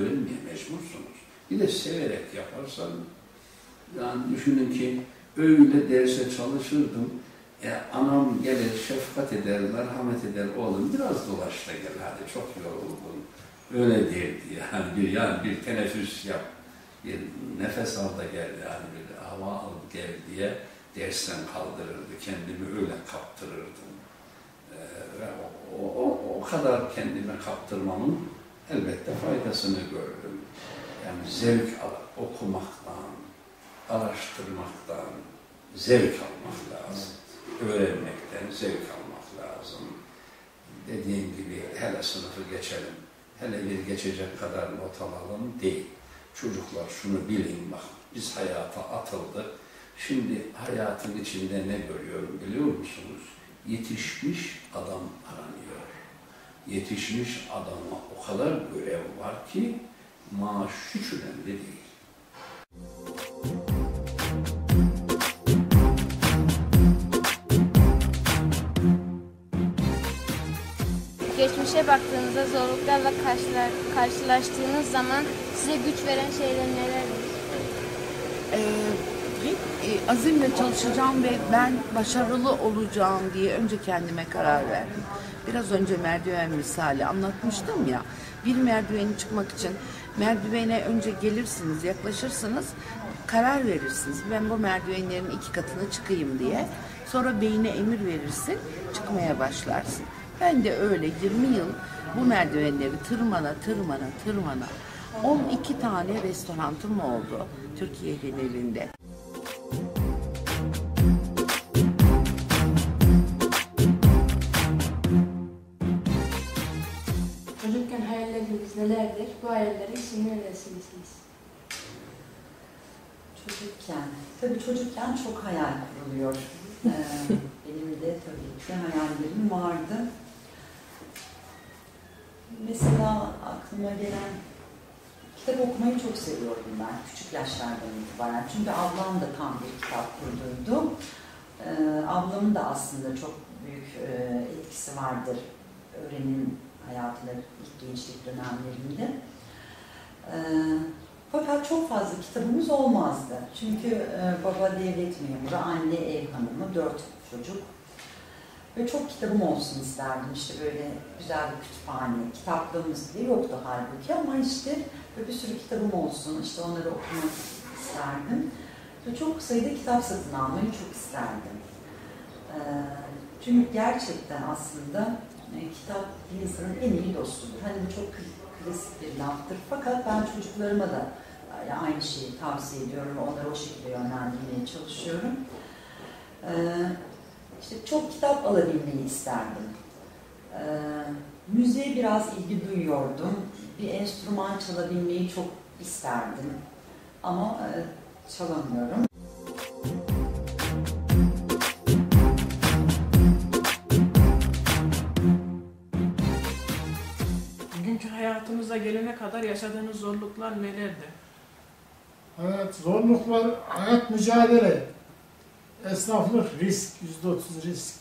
Öğrenmeye mecbursunuz. Bir de severek yaparsan, yani düşünün ki öyle derse çalışırdım, e, anam gelir, şefkat eder, merhamet eder, oğlum biraz dolaş da gel, hadi çok yoruldun. Öyle derdi yani bir, yani bir teneffüs yap, bir nefes al da gel, yani bir hava al gel diye dersten kaldırırdı, kendimi öyle kaptırırdım. Ee, ve o, o, o kadar kendime kaptırmamın elbette faydasını gördüm. Yani zevk al, okumaktan, araştırmaktan zevk almak lazım. Öğrenmekten zevk almak lazım. Dediğim gibi hele sınıfı geçelim, hele bir geçecek kadar not alalım değil. Çocuklar şunu bilin bak, biz hayata atıldık. Şimdi hayatın içinde ne görüyorum biliyor musunuz? Yetişmiş adam aranıyor. Yetişmiş adama o kadar görev var ki maaş hiç önemli değil. Geçmişe baktığınızda zorluklarla karşılar, karşılaştığınız zaman size güç veren şeyler nelerdir? Ee, e, azimle çalışacağım ve ben başarılı olacağım diye önce kendime karar verdim. Biraz önce merdiven misali anlatmıştım ya. Bir merdiveni çıkmak için merdivene önce gelirsiniz, yaklaşırsınız, karar verirsiniz. Ben bu merdivenlerin iki katını çıkayım diye. Sonra beyine emir verirsin, çıkmaya başlarsın. Ben de öyle 20 yıl bu merdivenleri tırmana tırmana tırmana 12 tane restoranım oldu Türkiye genelinde. Çocukken hayalleriniz nelerdir? Bu hayalleri şimdi neresiniz? Çocukken, tabii çocukken çok hayal kuruluyor. Ee, benim de tabii ki hayallerim vardı. Mesela aklıma gelen kitap okumayı çok seviyorum ben küçük yaşlardan itibaren. Çünkü ablam da tam bir kitap kurduydu. Ee, ablamın da aslında çok büyük e, etkisi vardır öğrenim hayatında ilk gençlik dönemlerimde. Ee, fakat çok fazla kitabımız olmazdı. Çünkü e, baba devlet memuru, anne ev hanımı, dört çocuk. Ve çok kitabım olsun isterdim. İşte böyle güzel bir kütüphane, kitaplığımız bile yoktu halbuki ama işte böyle bir sürü kitabım olsun, işte onları okumak isterdim. Ve çok sayıda kitap satın almayı çok isterdim. Ee, çünkü gerçekten aslında e, kitap bir insanın en iyi dostudur. Hani bu çok klasik bir laftır. Fakat ben çocuklarıma da e, aynı şeyi tavsiye ediyorum. Onları o şekilde yönlendirmeye çalışıyorum. Ee, işte çok kitap alabilmeyi isterdim. Ee, müziğe biraz ilgi duyuyordum. Bir enstrüman çalabilmeyi çok isterdim. Ama e, çalamıyorum. Bugünkü hayatımıza gelene kadar yaşadığınız zorluklar nelerdi? Hayat zorluklar, hayat mücadele. Esnaflık risk, yüzde otuz risk.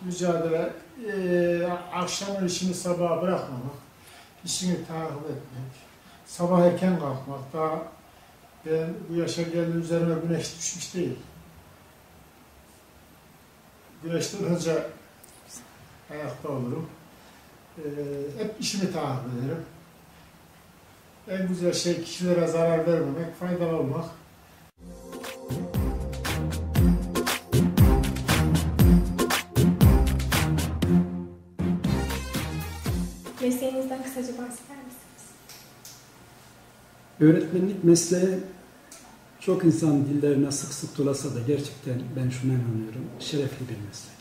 Mücadele. Ee, akşamın işini sabaha bırakmamak. işini takip etmek. Sabah erken kalkmak. Daha ben bu yaşa geldiğim üzerime güneş düşmüş değil. Güneş doğunca ayakta olurum. Ee, hep işimi takip ederim. En güzel şey kişilere zarar vermemek, faydalı olmak. Kısaca bahseder misiniz? Öğretmenlik mesleği çok insan dillerine sık sık dolasa da gerçekten ben şuna inanıyorum. Şerefli bir meslek.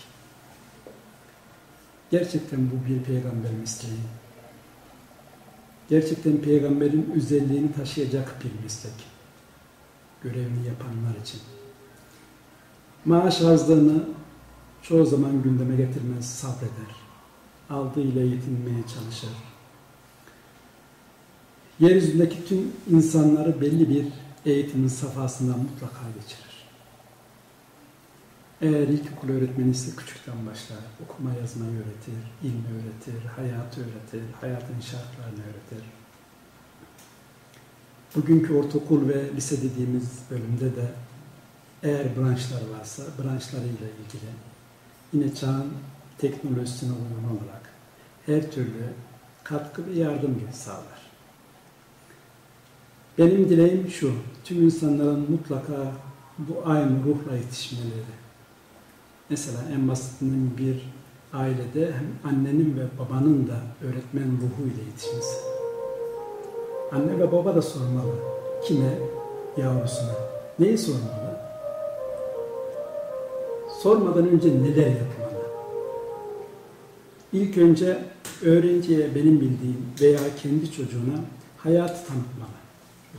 Gerçekten bu bir peygamber mesleği. Gerçekten peygamberin özelliğini taşıyacak bir meslek. Görevini yapanlar için. Maaş azlığını çoğu zaman gündeme getirmez, sabreder. Aldığıyla yetinmeye çalışır. Yeryüzündeki tüm insanları belli bir eğitimin safhasından mutlaka geçirir. Eğer ilkokul öğretmeni ise küçükten başlar. Okuma yazmayı öğretir, ilmi öğretir, hayatı öğretir, hayatın şartlarını öğretir. Bugünkü ortaokul ve lise dediğimiz bölümde de eğer branşlar varsa branşlarıyla ilgili yine çağın teknolojisine uygun olarak her türlü katkı ve yardım sağlar. Benim dileğim şu, tüm insanların mutlaka bu aynı ruhla yetişmeleri. Mesela en basitinden bir ailede hem annenin ve babanın da öğretmen ruhuyla yetişmesi. Anne ve baba da sormalı. Kime? Yavrusuna. Neyi sormalı? Sormadan önce neler yapmalı? İlk önce öğrenciye benim bildiğim veya kendi çocuğuna hayatı tanıtmalı.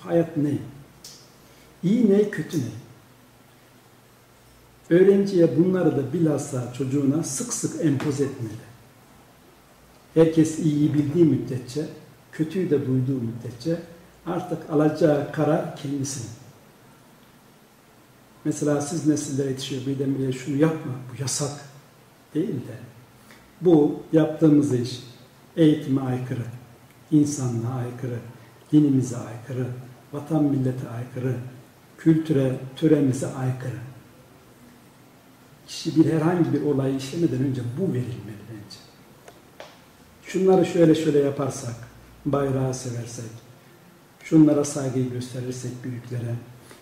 Hayat ne? İyi ne, kötü ne? Öğrenciye bunları da bilhassa çocuğuna sık sık empoze etmeli. Herkes iyiyi bildiği müddetçe, kötüyü de duyduğu müddetçe artık alacağı karar kendisinin. Mesela siz nesillere yetişiyor birdenbire şunu yapma, bu yasak değil de bu yaptığımız iş eğitime aykırı, insanlığa aykırı, dinimize aykırı, vatan millete aykırı, kültüre, töremize aykırı. Kişi bir herhangi bir olayı işlemeden önce bu verilmeli bence. Şunları şöyle şöyle yaparsak, bayrağı seversek, şunlara saygıyı gösterirsek büyüklere,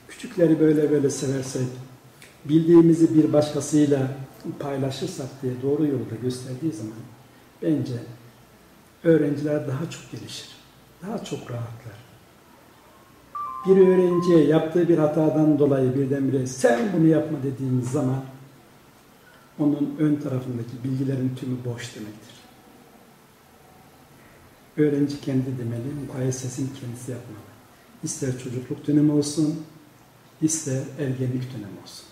küçükleri böyle böyle seversek, bildiğimizi bir başkasıyla paylaşırsak diye doğru yolda gösterdiği zaman bence öğrenciler daha çok gelişir, daha çok rahatlar. Bir öğrenciye yaptığı bir hatadan dolayı birdenbire sen bunu yapma dediğimiz zaman onun ön tarafındaki bilgilerin tümü boş demektir. Öğrenci kendi demeli, mukayesesini kendisi yapmalı. İster çocukluk dönemi olsun, ister ergenlik dönemi olsun.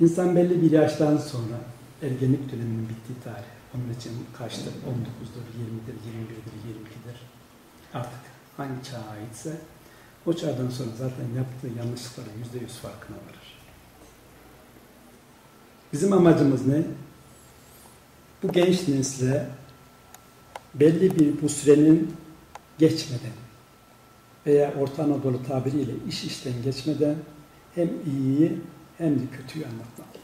İnsan belli bir yaştan sonra ergenlik döneminin bittiği tarih. Onun için kaçtır? 19'dur, 20'dir, 21'dir, 22'dir. Artık hangi çağa aitse o çağdan sonra zaten yaptığı yanlışlıkların %100 farkına varır. Bizim amacımız ne? Bu genç nesle belli bir bu sürenin geçmeden veya Orta Anadolu tabiriyle iş işten geçmeden hem iyiyi hem de kötüyü anlatmalılar.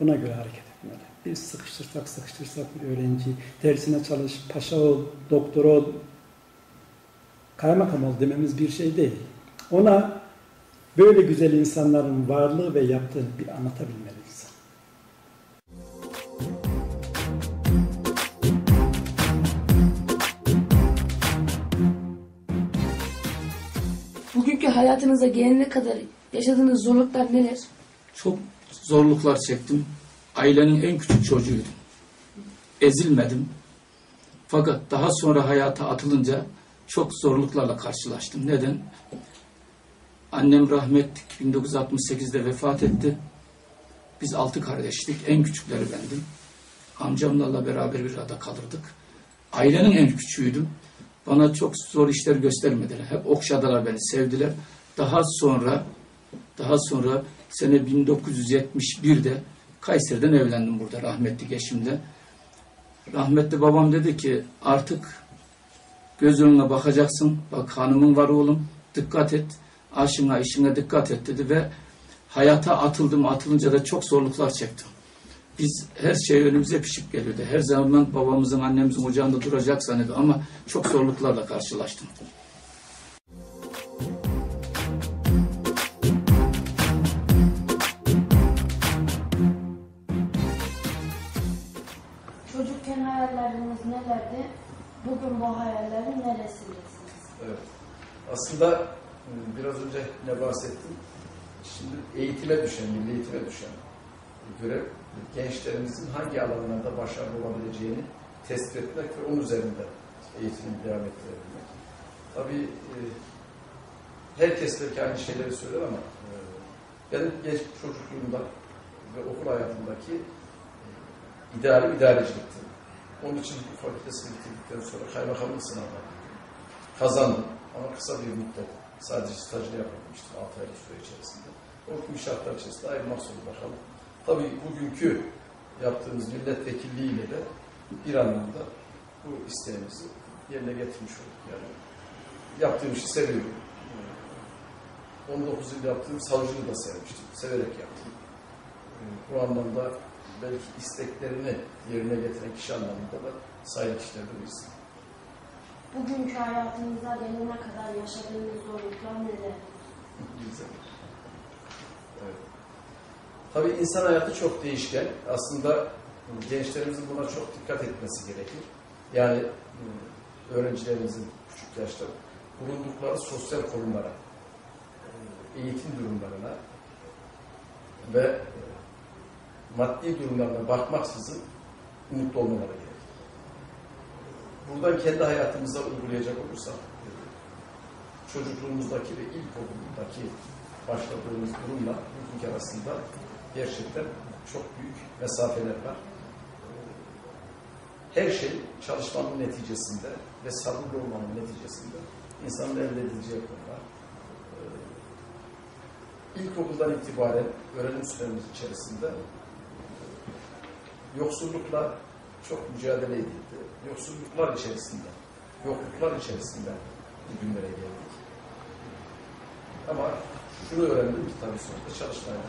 Buna göre hareket etmeli. Biz sıkıştırsak sıkıştırsak bir öğrenci dersine çalış, paşa ol, doktor ol, kaymakam ol dememiz bir şey değil. Ona böyle güzel insanların varlığı ve yaptığını bir anlatabilmeliyiz. Bugünkü hayatınıza gelene kadar yaşadığınız zorluklar neler? Çok zorluklar çektim. Ailenin en küçük çocuğuydum. Ezilmedim. Fakat daha sonra hayata atılınca çok zorluklarla karşılaştım. Neden? Annem rahmetli 1968'de vefat etti. Biz altı kardeştik. En küçükleri bendim. Amcamlarla beraber bir arada kalırdık. Ailenin en küçüğüydüm. Bana çok zor işler göstermediler. Hep okşadılar beni, sevdiler. Daha sonra daha sonra sene 1971'de Kayseri'den evlendim burada rahmetli eşimle. Rahmetli babam dedi ki artık göz önüne bakacaksın. Bak hanımın var oğlum. Dikkat et. Aşına işine dikkat et dedi ve hayata atıldım. Atılınca da çok zorluklar çektim. Biz her şey önümüze pişip geliyordu. Her zaman babamızın, annemizin ocağında duracak zannediyor ama çok zorluklarla karşılaştım. Bu hayallerin neresindesiniz? Evet. Aslında e, biraz önce ne bahsettim? Şimdi eğitime düşen, milli eğitime düşen görev gençlerimizin hangi alanlarda başarılı olabileceğini tespit etmek ve onun üzerinde eğitimini devam ettirebilmek. Tabii e, herkes belki aynı şeyleri söyler ama e, benim genç çocukluğumda ve okul hayatımdaki idealim idarecilikti. Onun için bu fakültesini bitirdikten sonra kaymakamlık sınavına kazandım. Ama kısa bir müddet sadece stajını yapabilmiştim 6 aylık süre içerisinde. O gibi şartlar içerisinde ayrılmak zorunda kaldım. Tabii bugünkü yaptığımız milletvekilliğiyle de bir anlamda bu isteğimizi yerine getirmiş olduk yani. Yaptığım işi seviyorum. 19 yıl yaptığım savcılığı da sevmiştim. Severek yaptım. Bu anlamda belki isteklerini yerine getiren kişi anlamında da sayılı kişilerden birisi. Bugünkü hayatınıza gelene kadar yaşadığınız zorluklar neler? Güzel. Evet. Tabii insan hayatı çok değişken. Aslında gençlerimizin buna çok dikkat etmesi gerekir. Yani e, öğrencilerimizin küçük yaşta bulundukları sosyal konumlara, e, eğitim durumlarına ve e, maddi durumlarına bakmaksızın mutlu olmaları gerekir. Buradan kendi hayatımıza uygulayacak olursak, çocukluğumuzdaki ve ilkokuldaki başladığımız durumla bugünkü arasında gerçekten çok büyük mesafeler var. Her şey çalışmanın neticesinde ve sabırlı olmanın neticesinde insanın elde edileceği konular. Ee, İlkokuldan itibaren öğrenim süremiz içerisinde yoksullukla çok mücadele edildi. Yoksulluklar içerisinde, yokluklar içerisinde bugünlere geldik. Ama şunu öğrendim ki tabii sonuçta çalışmayla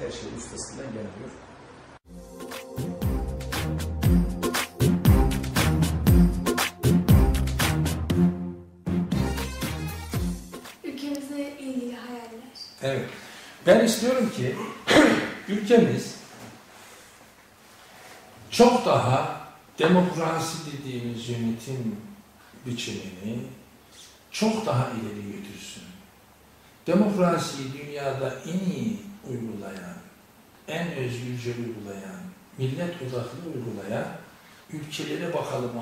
her şeyin üstesinden geliniyor. Ülkemizle ilgili hayaller. Evet. Ben istiyorum ki ülkemiz çok daha demokrasi dediğimiz yönetim biçimini çok daha ileri götürsün. Demokrasiyi dünyada en iyi uygulayan, en özgürce uygulayan, millet odaklı uygulayan ülkelere bakalım